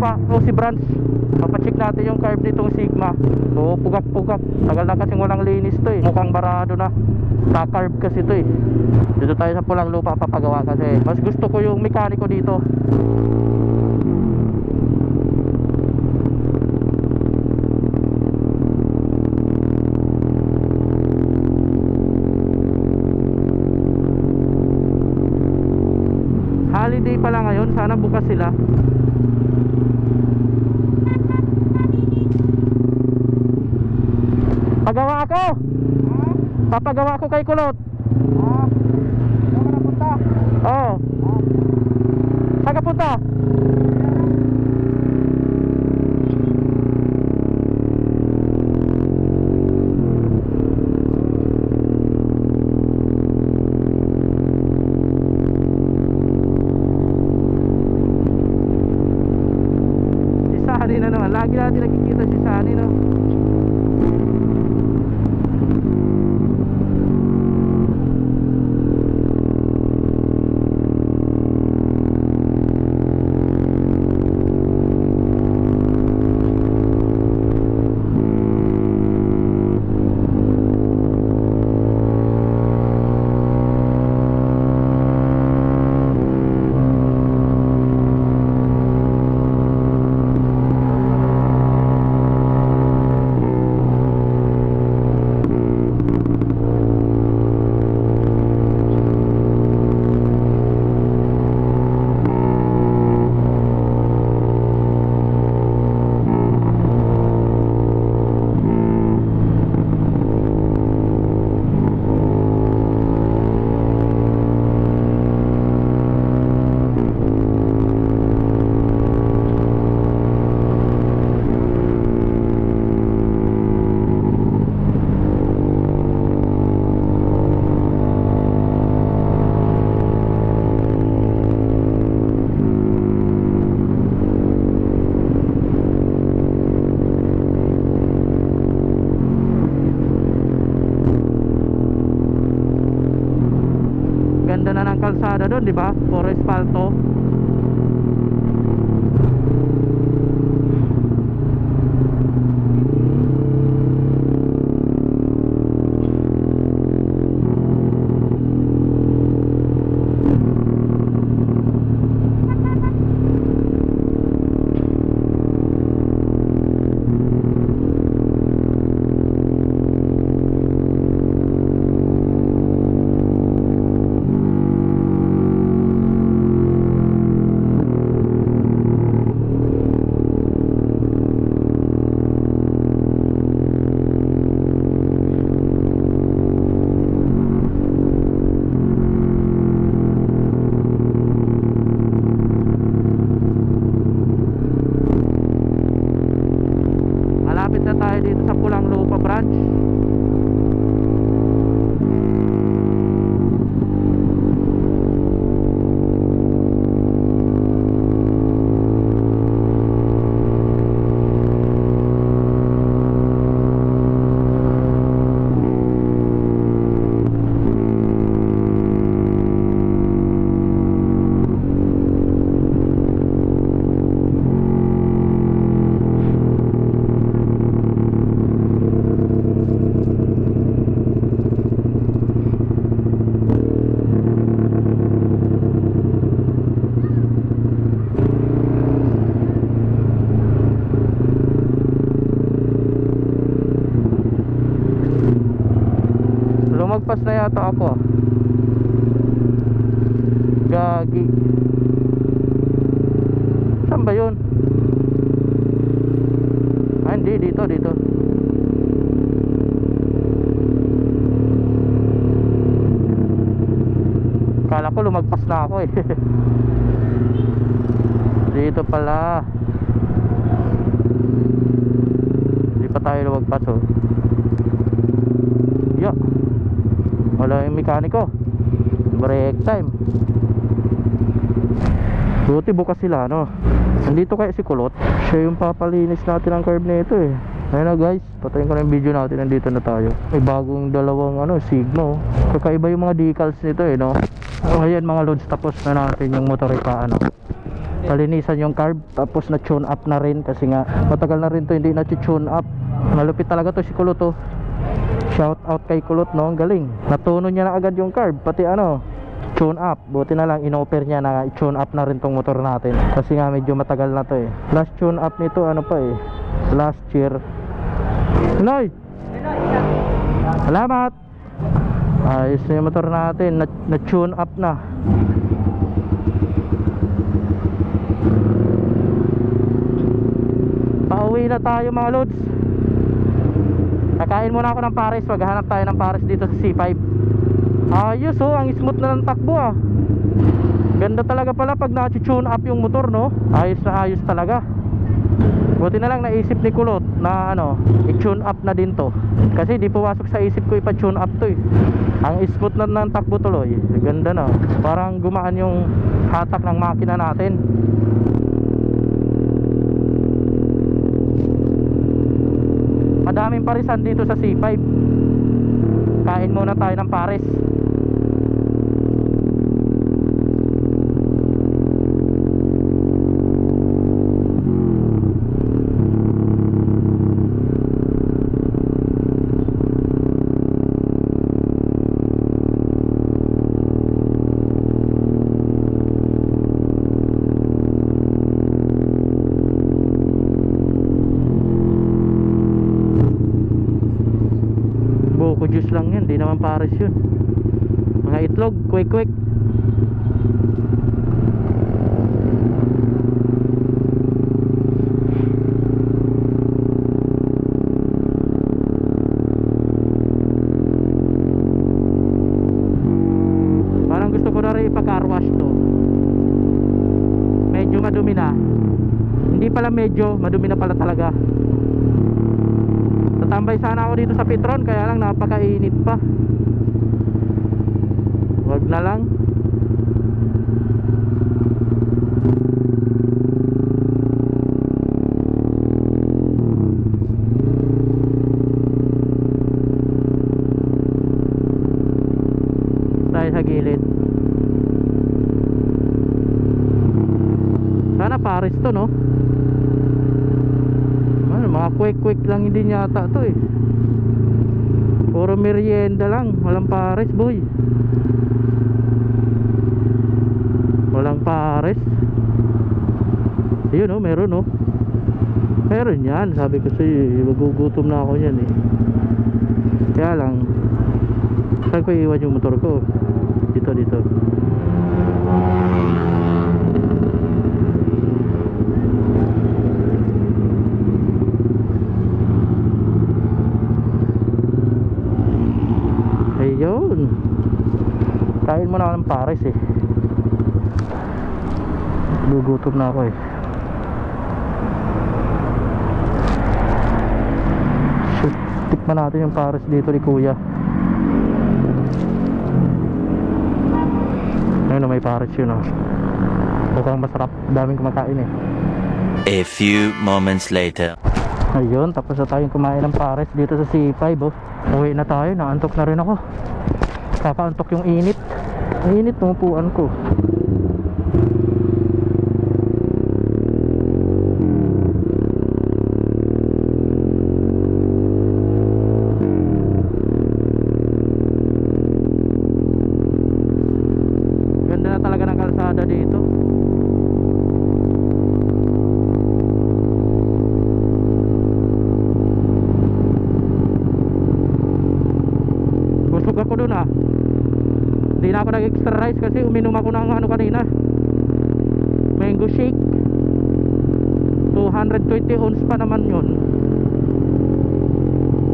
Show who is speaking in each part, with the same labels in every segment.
Speaker 1: lupa o si Branch papacheck natin yung carb nitong Sigma. So pugak pugak tagal na kasing walang linis to eh. Mukhang barado na. Sa carb kasi to eh. Dito tayo sa pulang lupa papagawa kasi. Mas gusto ko yung mekaniko dito. Holiday pala ngayon. Sana bukas sila pagawa ako. Papagawa ako kay kulot.
Speaker 2: Ah, saan ka napunta?
Speaker 1: oo. saan kalsada doon, di ba? Puro espalto. Lumagpas na yata ako. Gagi. Saan ba yun? Ah, hindi. Dito, dito. Kala ko lumagpas na ako eh. dito pala. Hindi pa tayo lumagpas oh. Yeah. Wala yung mekaniko. Break time. Buti bukas sila, no? Nandito kaya si Kulot. Siya yung papalinis natin ang curb nito eh. Ayun na guys, patayin ko na yung video natin. Nandito na tayo. May bagong dalawang ano, Sigma. oh. Kakaiba yung mga decals nito eh, no? Oh, ayan mga loads, tapos na natin yung motor ipa, ano. palinisan yung carb tapos na tune up na rin kasi nga matagal na rin to hindi na tune up malupit talaga to si Kulot to shout out kay Kulot no? Galing. Natuno niya na agad yung carb pati ano tune up. Buti na lang inoffer niya na tune up na rin tong motor natin. Kasi nga medyo matagal na to eh. Last tune up nito ano pa eh. Last year. Noy! Salamat! Ayos na yung motor natin. Na, na up na. Pauwi na tayo mga lods Kakain muna ako ng pares Maghanap tayo ng pares dito sa C5 Ayos oh Ang smooth na ng takbo ah Ganda talaga pala pag na-tune up yung motor no Ayos na ayos talaga Buti na lang naisip ni Kulot na ano, i-tune up na din to. Kasi di pumasok sa isip ko ipa-tune up to eh. Ang smooth na ng takbo tuloy. Ganda na. Parang gumaan yung hatak ng makina natin. Madaming parisan dito sa C5. Kain muna tayo ng pares. Pares yun. Mga itlog, quick quick. Parang gusto ko na rin ipa-car wash to. Medyo madumi na. Hindi pala medyo, madumi na pala talaga. Tatambay sana ako dito sa Petron kaya lang napakainit pa. Wag na lang. Tayo sa gilid. Sana Paris to no? Quick lang hindi yata to eh. Puro merienda lang, walang pares boy. Walang pares. Yun oh, meron oh. Meron yan, sabi ko sa iyo, magugutom na ako yan eh. Kaya lang, saan ko iwan yung motor ko? Dito, dito. Ayun. Kain muna ako ng pares eh. Gugutom na ako eh. Shoot, tikman natin yung pares dito ni Kuya. Ayun oh, may pares yun oh. Mukhang masarap. Daming kumakain eh.
Speaker 3: A few moments later.
Speaker 1: Ayun, tapos na tayong kumain ng pares dito sa C5 oh. Uwi na tayo, naantok na rin ako. Kakaantok yung init. Ang init ng upuan ko. Uminom ako ng ano kanina. Mango shake. 220 ounce pa naman yun.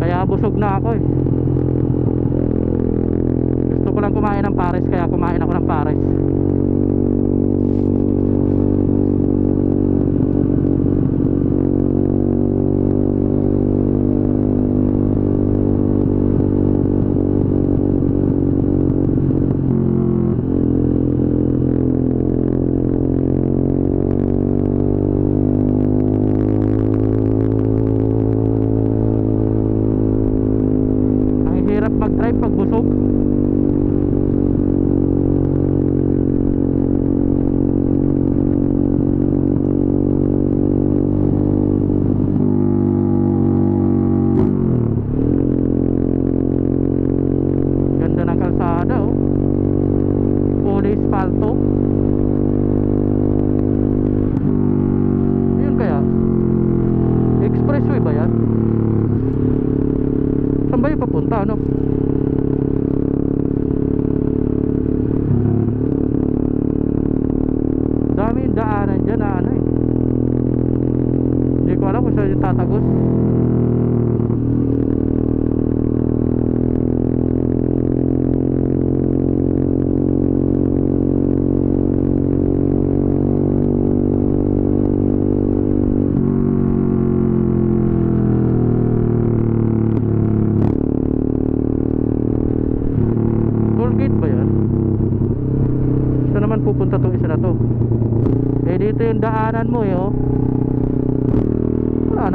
Speaker 1: Kaya busog na ako eh. Gusto ko lang kumain ng pares kaya kumain ako ng pares. Papunta, ano? Dami yung daanan dyan na ano eh. Hindi ko alam kung saan yung tatagos.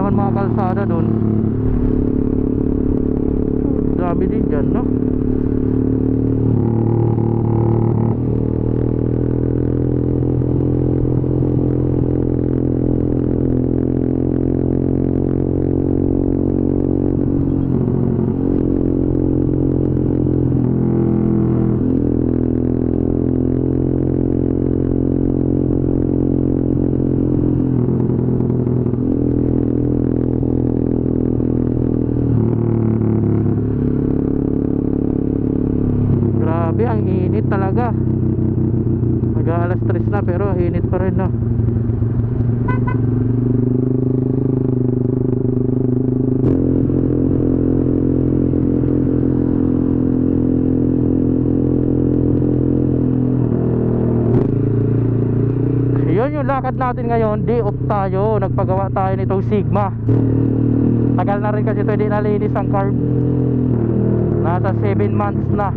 Speaker 1: Naman mga kalsada doon. Dami din dyan no? Alas 3 na pero init pa rin no. Yun yung lakad natin ngayon, day off tayo. Nagpagawa tayo nitong Sigma. Tagal na rin kasi ito hindi nalinis ang carb. Nasa 7 months na.